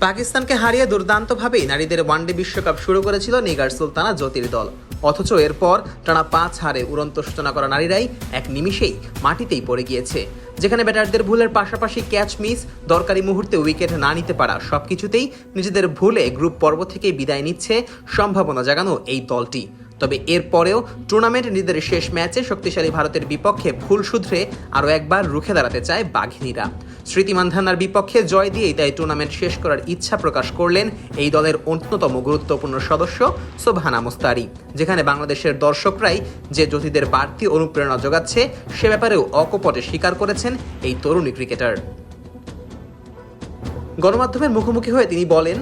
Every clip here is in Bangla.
পাকিস্তানকে হারিয়ে দুর্দান্তভাবেই নারীদের ওয়ানডে বিশ্বকাপ শুরু করেছিল নিগার সুলতানা জ্যোতির দল অথচ এরপর টানা পাঁচ হারে উড়ন্ত সূচনা করা নারীরাই এক নিমিষেই মাটিতেই পড়ে গিয়েছে। যেখানে ব্যাটারদের ভুলের পাশাপাশি ক্যাচ মিস দরকারি মুহূর্তে উইকেট না নিতে পারা সবকিছুতেই নিজেদের ভুলে গ্রুপ পর্ব থেকেই বিদায় নিচ্ছে সম্ভাবনা জাগানো এই দলটি। তবে এরপরেও টুর্নামেন্ট নিজেদের শেষ ম্যাচে শক্তিশালী ভারতের বিপক্ষে ভুল শুধরে আরও একবার রুখে দাঁড়াতে চায় বাঘিনীরা। স্মৃতি মান্ধানার বিপক্ষে জয় দিয়েই তাই টুর্নামেন্ট শেষ করার ইচ্ছা প্রকাশ করলেন এই দলের অন্যতম গুরুত্বপূর্ণ সদস্য সোবহানা মুস্তারি, যেখানে বাংলাদেশের দর্শকরাই যে জ্যোতিদের বাড়তি অনুপ্রেরণা যোগাচ্ছে, সে ব্যাপারেও অকপটে স্বীকার করেছেন এই তরুণী ক্রিকেটার। গণমাধ্যমের মুখোমুখি হয়ে তিনি বলেন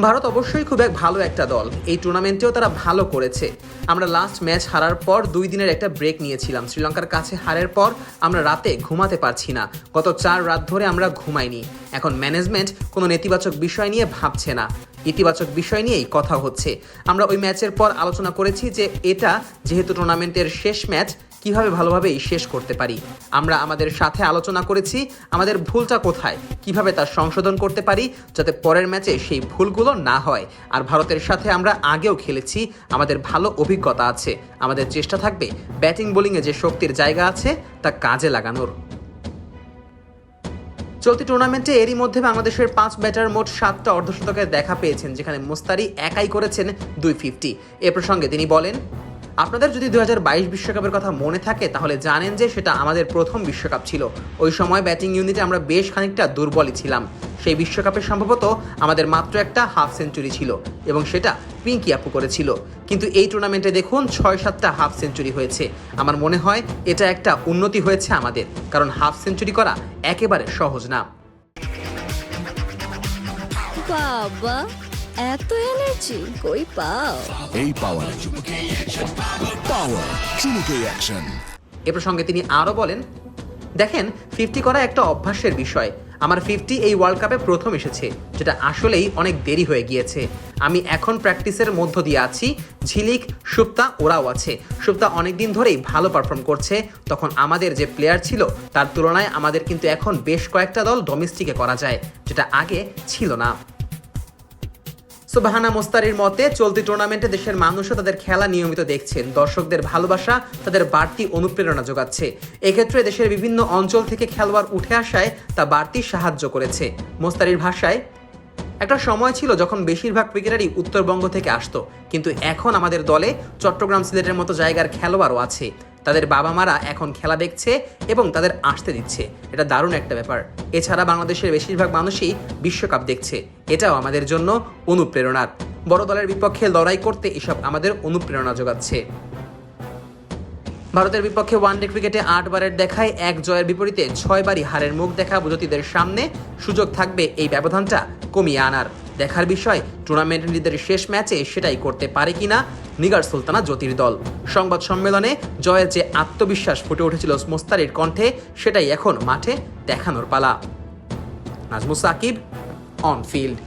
ভারত অবশ্যই খুব এক ভালো একটা দল। এই টুর্নামেন্টেও তারা ভালো করেছে। আমরা লাস্ট ম্যাচ হারার পর দুই দিনের একটা ব্রেক নিয়েছিলাম। শ্রীলঙ্কার কাছে হারের পর আমরা রাতে ঘুমাতে পারছি না। গত চার রাত ধরে আমরা ঘুমাইনি। এখন ম্যানেজমেন্ট কোনো নেতিবাচক বিষয় নিয়ে ভাবছে না। ইতিবাচক বিষয় নিয়েই কথা হচ্ছে। আমরা ওই ম্যাচের পর আলোচনা করেছি যে এটা যেহেতু টুর্নামেন্টের শেষ ম্যাচ কীভাবে ভালোভাবেই শেষ করতে পারি? আমরা আমাদের সাথে আলোচনা করেছি, আমাদের ভুলটা কোথায়? কীভাবে তার সংশোধন করতে পারি যাতে পরের ম্যাচে সেই ভুলগুলো না হয়? আর ভারতের সাথে আমরা আগেও খেলেছি, আমাদের ভালো অভিজ্ঞতা আছে। আমাদের চেষ্টা থাকবে ব্যাটিং, বোলিংয়ে যে শক্তির জায়গা আছে তা কাজে লাগানোর। চলতি টুর্নামেন্টে এরই মধ্যে বাংলাদেশের পাঁচ ব্যাটার মোট সাতটা অর্ধশতকের দেখা পেয়েছেন, যেখানে মুস্তারি একাই করেছেন দুই ফিফটি। এ প্রসঙ্গে তিনি বলেন আপনাদের যদি দু বিশ্বকাপের কথা মনে থাকে, তাহলে জানেন যে সেটা আমাদের প্রথম বিশ্বকাপ ছিল। ওই সময় ব্যাটিং ইউনিটে আমরা বেশ খানিকটা দুর্বলই ছিলাম। সেই বিশ্বকাপে সম্ভবত আমাদের মাত্র একটা হাফ সেঞ্চুরি ছিল এবং সেটা পিঙ্কি আপু করেছিল। কিন্তু এই টুর্নামেন্টে দেখুন ছয় সাতটা হাফ সেঞ্চুরি হয়েছে। আমার মনে হয় এটা একটা উন্নতি হয়েছে আমাদের, কারণ হাফ সেঞ্চুরি করা একেবারে সহজ না। বাবা! এত এনার্জি কই পাও? এই পাওয়ার পাওয়ার চুমুকে অ্যাকশন এ প্রসঙ্গে তিনি আরও বলেন দেখেন ফিফটি করা একটা অভ্যাসের বিষয়। আমার ফিফটি এই ওয়ার্ল্ড কাপে প্রথম এসেছে যেটা আসলেই অনেক দেরি হয়ে গিয়েছে। আমি এখন প্র্যাকটিসের মধ্য দিয়ে আছি ঝিলিক সুপ্তা ওরাও আছে। সুপ্তা অনেক দিন ধরেই ভালো পারফর্ম করছে। তখন আমাদের যে প্লেয়ার ছিল তার তুলনায় আমাদের কিন্তু এখন বেশ কয়েকটা দল ডোমেস্টিকে করা যায় যেটা আগে ছিল না। সুবাহানা মোস্তারির মতে, চলতি টুর্নামেন্টে দেশের মানুষও তাদের খেলা নিয়মিত দেখছেন। দর্শকদের ভালোবাসা তাদের বাড়তি অনুপ্রেরণা যোগাচ্ছে। এক্ষেত্রে দেশের বিভিন্ন অঞ্চল থেকে খেলোয়াড় উঠে আসায় তা বাড়তি সাহায্য করেছে। মোস্তারির ভাষায়, একটা সময় ছিল যখন বেশিরভাগ ক্রিকেটারই উত্তরবঙ্গ থেকে আসতো। কিন্তু এখন আমাদের দলে চট্টগ্রাম সিলেটের মতো জায়গার খেলোয়াড়ও আছে। তাদের বাবা মারা এখন খেলা দেখছে এবং তাদের আসতে দিচ্ছে। এটা দারুণ একটা ব্যাপার। এছাড়া বাংলাদেশের বেশিরভাগ মানুষই বিশ্বকাপ দেখছে। এটাও আমাদের জন্য অনুপ্রেরণার। বড় দলের বিপক্ষে লড়াই করতে এসব আমাদের অনুপ্রেরণা যোগাচ্ছে। ভারতের বিপক্ষে ওয়ানডে ক্রিকেটে আটবারের দেখায় এক জয়ের বিপরীতে ছয়বারই হারের মুখ দেখা বুঝতিদের সামনে। সুযোগ থাকবে এই ব্যবধানটা কমিয়ে আনার। দেখার বিষয় টুর্নামেন্ট নিজেদের শেষ ম্যাচে সেটাই করতে পারে কিনা নিগার সুলতানা জ্যোতির দল। সংবাদ সম্মেলনে জয়ের যে আত্মবিশ্বাস ফুটে উঠেছিল মোস্তারির কণ্ঠে, সেটাই এখন মাঠে দেখানোর পালা। Najmus Shakib on field